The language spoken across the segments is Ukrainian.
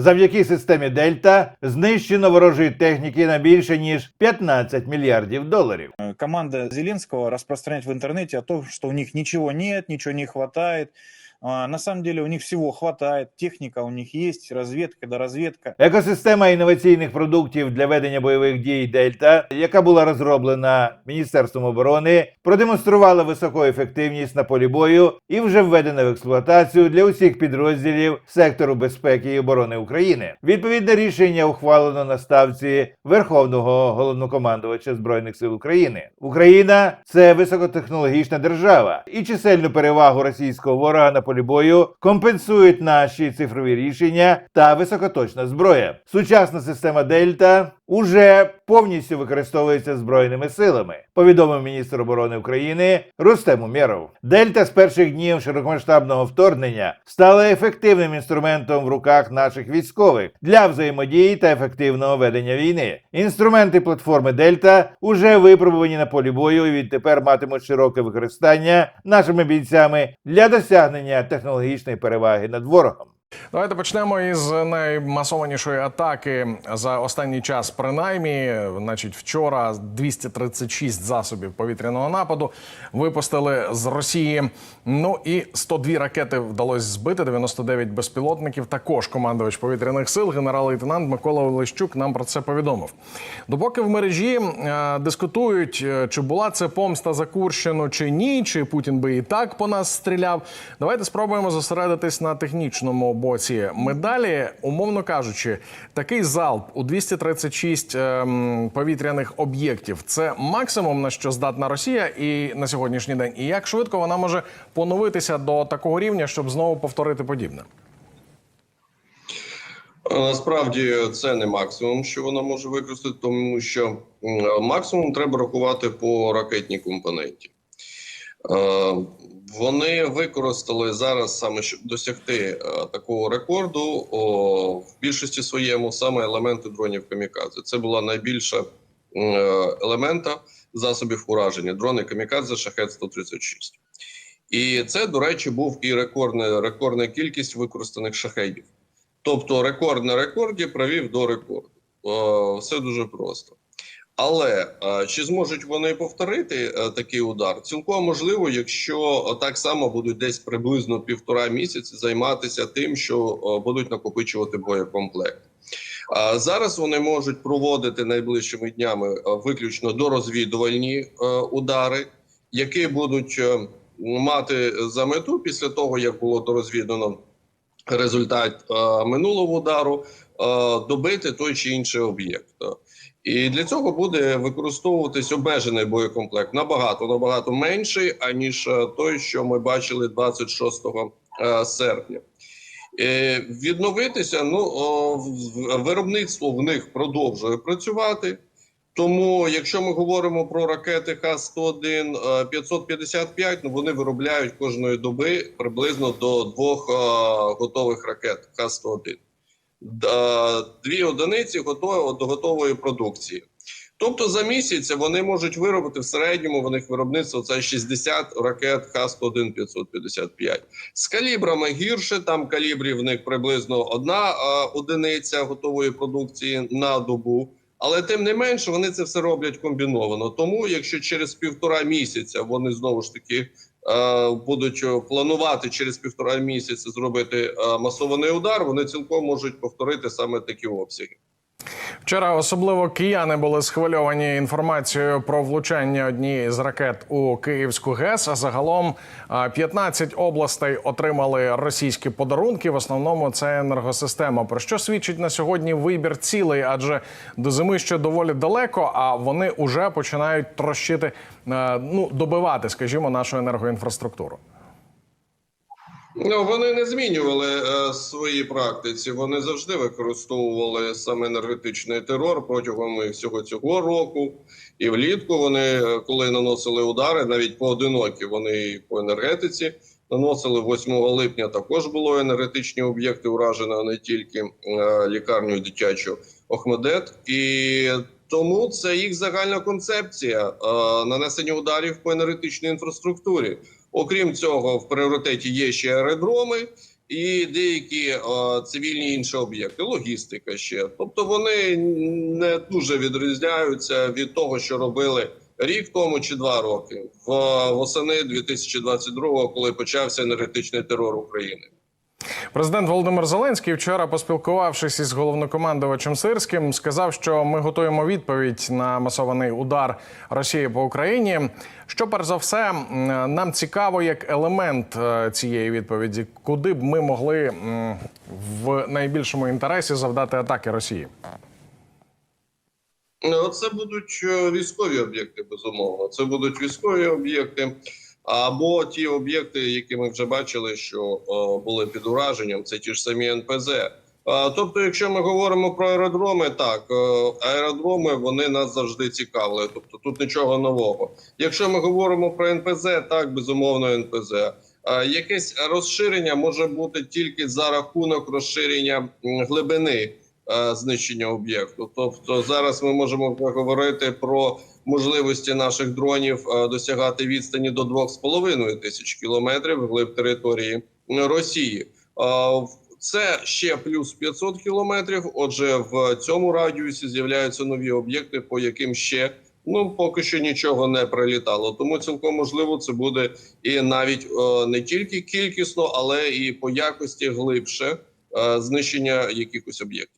Завдяки системі Дельта знищено ворожої техніки на більше ніж 15 мільярдів доларів. Э, Команда Зеленського розпространяє в інтернеті о том, що у них нічого немає, нічого не хватает. На самом деле у них всего хватает, техника у них есть, разведка да разведка. Екосистема інноваційних продуктів для ведення бойових дій Дельта, яка була розроблена Міністерством оборони, продемонструвала високу ефективність на полі бою і вже введена в експлуатацію для усіх підрозділів сектору безпеки і оборони України. Відповідне рішення ухвалено на ставці Верховного головнокомандувача збройних сил України. Україна це високотехнологічна держава, і чисельну перевагу російського ворога на полі бою компенсують наші цифрові рішення та високоточна зброя. Сучасна система Дельта уже повністю використовується збройними силами, повідомив міністр оборони України Рустем Умєров. Дельта з перших днів широкомасштабного вторгнення стала ефективним інструментом в руках наших військових для взаємодії та ефективного ведення війни. Інструменти платформи Дельта уже випробувані на полі бою і відтепер матимуть широке використання нашими бійцями для досягнення технологічної переваги над ворогом. Давайте почнемо із наймасованішої атаки за останній час. Принаймні, значить, вчора 236 засобів повітряного нападу випустили з Росії. Ну і 102 ракети вдалося збити. 99 безпілотників. Також командувач повітряних сил, генерал-лейтенант Микола Олещук нам про це повідомив. Допоки в мережі е, дискутують, е, чи була це помста за Курщину, чи ні, чи Путін би і так по нас стріляв. Давайте спробуємо зосередитись на технічному боці медалі. Умовно кажучи, такий залп у 236 ем, повітряних об'єктів це максимум на що здатна Росія і на сьогоднішній день. І як швидко вона може поновитися до такого рівня, щоб знову повторити подібне? Е, Насправді це не максимум, що вона може використати, тому що максимум треба рахувати по ракетній компоненті. Вони використали зараз саме щоб досягти е, такого рекорду о, в більшості своєму саме елементи дронів камікадзе. Це була найбільша е, елемента засобів ураження. Дрони камікадзе Шахет 136. І це, до речі, був і рекордна, рекордна кількість використаних шахедів. Тобто рекорд на рекорді провів до рекорду. О, все дуже просто. Але е, чи зможуть вони повторити е, такий удар? Цілком можливо, якщо е, так само будуть десь приблизно півтора місяці займатися тим, що будуть накопичувати боєкомплект. Зараз вони можуть проводити найближчими днями виключно дорозвідувальні удари, які будуть мати за мету після того, як було дорозвідано результат минулого удару, добити той чи інший об'єкт. І для цього буде використовуватись обмежений боєкомплект набагато набагато менший, аніж е, той, що ми бачили 26 е, серпня. Е, Відновитися, ну виробництво в них продовжує працювати. Тому, якщо ми говоримо про ракети Х-101 е, 555, ну вони виробляють кожної доби приблизно до двох готових ракет Х-101. Д- Дві одиниці готові до готової продукції. Тобто за місяць вони можуть виробити в середньому в них виробництво це 60 ракет Х-101 555. З калібрами гірше, там калібрів в них приблизно одна е, одиниця готової продукції на добу. Але тим не менше вони це все роблять комбіновано. Тому, якщо через півтора місяця вони знову ж таки е, будуть е, планувати через півтора місяця зробити е, масований удар, вони цілком можуть повторити саме такі обсяги. Вчора особливо кияни були схвильовані інформацією про влучання однієї з ракет у Київську ГЕС. А загалом а, 15 областей отримали російські подарунки. В основному це енергосистема. Про що свідчить на сьогодні вибір цілей? Адже до зими ще доволі далеко, а вони вже починають трощити, е, ну добивати, скажімо, нашу енергоінфраструктуру. Ну вони не змінювали е, свої практиці. Вони завжди використовували саме енергетичний терор протягом всього цього року. І влітку вони, е, коли наносили удари, навіть поодинокі, вони і по енергетиці наносили 8 липня. Також було енергетичні об'єкти уражено, не тільки е, лікарню дитячу Охмедет. І тому це їх загальна концепція е, нанесення ударів по енергетичній інфраструктурі. Окрім цього, в пріоритеті є ще аеродроми, і деякі е, цивільні інші об'єкти, логістика ще. Тобто вони не дуже відрізняються від того, що робили рік тому чи два роки в восени 2022 коли почався енергетичний терор України. Президент Володимир Зеленський вчора, поспілкувавшись із головнокомандувачем Сирським, сказав, що ми готуємо відповідь на масований удар Росії по Україні. Що перш за все нам цікаво як елемент е, цієї відповіді, куди б ми могли в найбільшому інтересі завдати атаки Росії. Ну, Це будуть е, військові об'єкти, безумовно. Це будуть військові об'єкти. Або ті об'єкти, які ми вже бачили, що були під ураженням, це ті ж самі НПЗ. Тобто, якщо ми говоримо про аеродроми, так аеродроми вони нас завжди цікавили. Тобто тут нічого нового. Якщо ми говоримо про НПЗ, так безумовно НПЗ. Якесь розширення може бути тільки за рахунок розширення глибини знищення об'єкту. Тобто зараз ми можемо говорити про можливості наших дронів е, досягати відстані до 2,5 тисяч кілометрів вглиб території Росії. Е, Це ще плюс 500 кілометрів. Отже, в цьому радіусі з'являються нові об'єкти, по яким ще ну поки що нічого не прилітало. Тому цілком можливо це буде і навіть е, не тільки кількісно, але і по якості глибше е, знищення якихось об'єктів.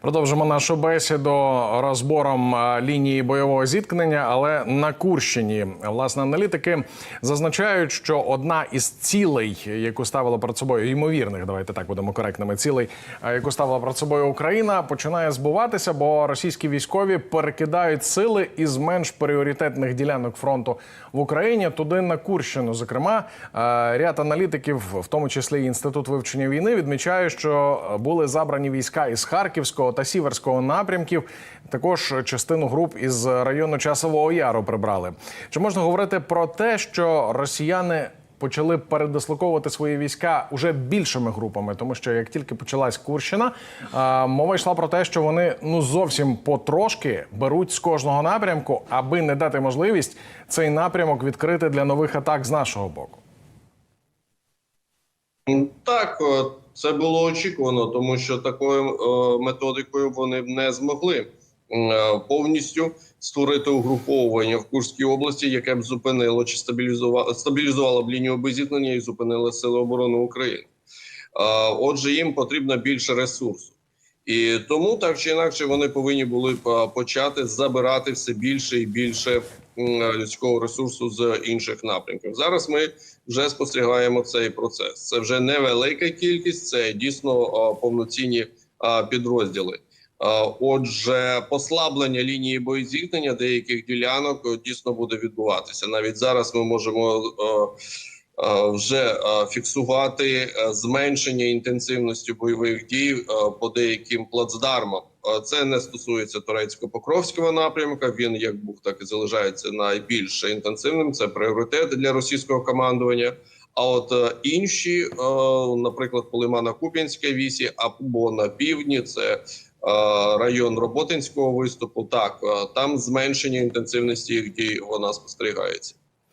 Продовжимо нашу бесіду розбором е, лінії бойового зіткнення, але на Курщині власне аналітики зазначають, що одна із цілей, яку ставила перед собою ймовірних, давайте так будемо коректними, цілей, е, яку ставила перед собою Україна, починає збуватися, бо російські військові перекидають сили із менш пріоритетних ділянок фронту в Україні туди на Курщину. Зокрема, е, ряд аналітиків, в тому числі і інститут вивчення війни, відмічає, що були забрані війська із Харківського та Сіверського напрямків. Також частину груп із району Часового Яру прибрали. Чи можна говорити про те, що росіяни почали передислоковувати свої війська уже більшими групами, тому що як тільки почалась Курщина, мова йшла про те, що вони ну зовсім потрошки беруть з кожного напрямку, аби не дати можливість цей напрямок відкрити для нових атак з нашого боку. Так, це було очікувано, тому що такою е, методикою вони б не змогли е, повністю створити угруповування в Курській області, яке б зупинило чи стабілізувало, стабілізувало б лінію беззіткнення і зупинило сили оборони України. Е, Отже, їм потрібно більше ресурсу. І тому так чи інакше вони повинні були почати забирати все більше і більше людського ресурсу з інших напрямків. Зараз ми вже спостерігаємо цей процес. Це вже невелика кількість, це дійсно повноцінні підрозділи. Отже, послаблення лінії боєзіткнення деяких ділянок е, дійсно буде відбуватися. Навіть зараз ми можемо е, е, вже е, фіксувати е, зменшення інтенсивності бойових дій е, по деяким плацдармам. Е, Це не стосується турецько-покровського напрямка. Він як був, так і залишається найбільш інтенсивним. Це пріоритет для російського командування. А от е, інші, е, наприклад, по Лимано-Куп'янській вісі або на півдні, це е, район Роботинського виступу. Так е, там зменшення інтенсивності їх дій вона спостерігається.